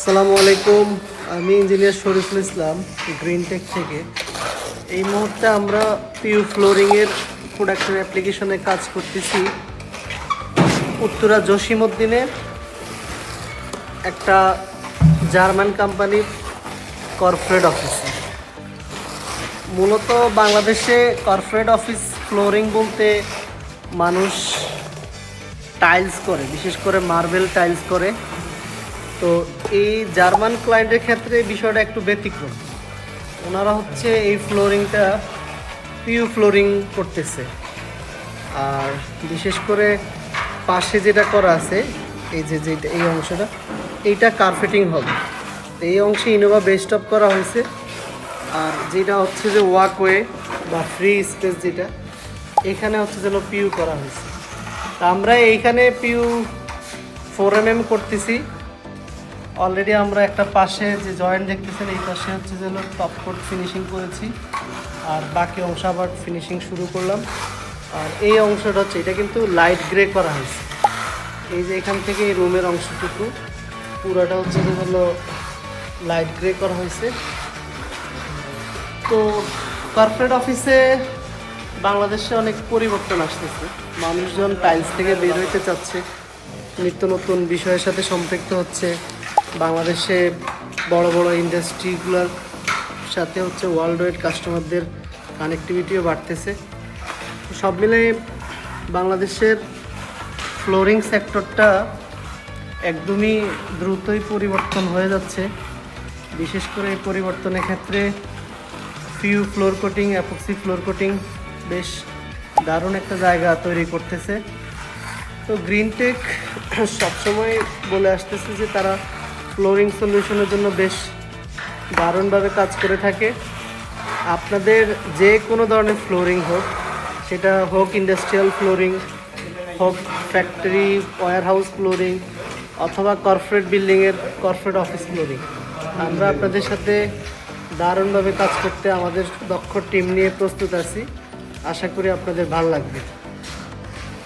আসসালামু আলাইকুম। আমি engineer Shariful Islam green tech থেকে। এই মুহূর্তে আমরা পিউ ফ্লোরিংয়ের প্রোডাকশন অ্যাপ্লিকেশনে কাজ করতেছি। উত্তরা জসিমউদ্দিনের একটা জার্মান কোম্পানির কর্পোরেট অফিস মূলত বাংলাদেশে কর্পোরেট অফিস ফ্লোরিং বলতে মানুষ টাইলস করে, বিশেষ করে মার্বেল টাইলস করে। তো এই জার্মান ক্লায়েন্টের ক্ষেত্রে বিষয়টা একটু ব্যতিক্রম। ওনারা হচ্ছে এই ফ্লোরিংটা পিউ ফ্লোরিং করতেছে। আর বিশেষ করে পাশে যেটা করা আছে, এই যে যেটা, এই অংশটা, এইটা কার্পেটিং হবে। এই অংশে ইনোভা বেস্ট অফ করা হয়েছে। আর যেটা হচ্ছে যে ওয়াকওয়ে বা ফ্রি স্পেস যেটা, এখানে হচ্ছে যেন পিউ করা হয়েছে। তা আমরা এইখানে পিউ ফোর এম এম করতেছি। অলরেডি আমরা একটা পাশে যে জয়েন্ট দেখতেছেন, এই পাশে হচ্ছে যেন টপ কোট ফিনিশিং করেছি। আর বাকি অংশ আবার ফিনিশিং শুরু করলাম। আর এই অংশটা হচ্ছে, এটা কিন্তু লাইট গ্রে করা হয়েছে। এই যে এখান থেকে এই রুমের অংশটুকু, পুরোটা হচ্ছে যে হলো লাইট গ্রে করা হয়েছে। তো কর্পোরেট অফিসে বাংলাদেশে অনেক পরিবর্তন আসতেছে। মানুষজন টাইলস থেকে বের হইতে চাচ্ছে। নিত্য নতুন বিষয়ের সাথে সম্পৃক্ত হচ্ছে। বাংলাদেশে বড় বড় ইন্ডাস্ট্রিগুলোর সাথে হচ্ছে ওয়ার্ল্ড ওয়াইড কাস্টমারদের কানেক্টিভিটিও বাড়তেছে। সব মিলে বাংলাদেশের ফ্লোরিং সেক্টরটা একদমই দ্রুতই পরিবর্তন হয়ে যাচ্ছে। বিশেষ করে এই পরিবর্তনের ক্ষেত্রে PU floor coating epoxy floor coating বেশ দারুণ একটা জায়গা তৈরি করতেছে। তো গ্রিন টেক সবসময় বলে আসতেছে যে তারা ফ্লোরিং সলিউশনের জন্য বেশ দারুণভাবে কাজ করে থাকে। আপনাদের যে কোনো ধরনের ফ্লোরিং হোক, সেটা হোক ইন্ডাস্ট্রিয়াল ফ্লোরিং হোক ফ্যাক্টরি ওয়ার হাউস ফ্লোরিং অথবা কর্পোরেট বিল্ডিংয়ের কর্পোরেট অফিস ফ্লোরিং আমরা আপনাদের সাথে দারুণভাবে কাজ করতে আমাদের দক্ষ টিম নিয়ে প্রস্তুত আছি। আশা করি আপনাদের ভালো লাগবে।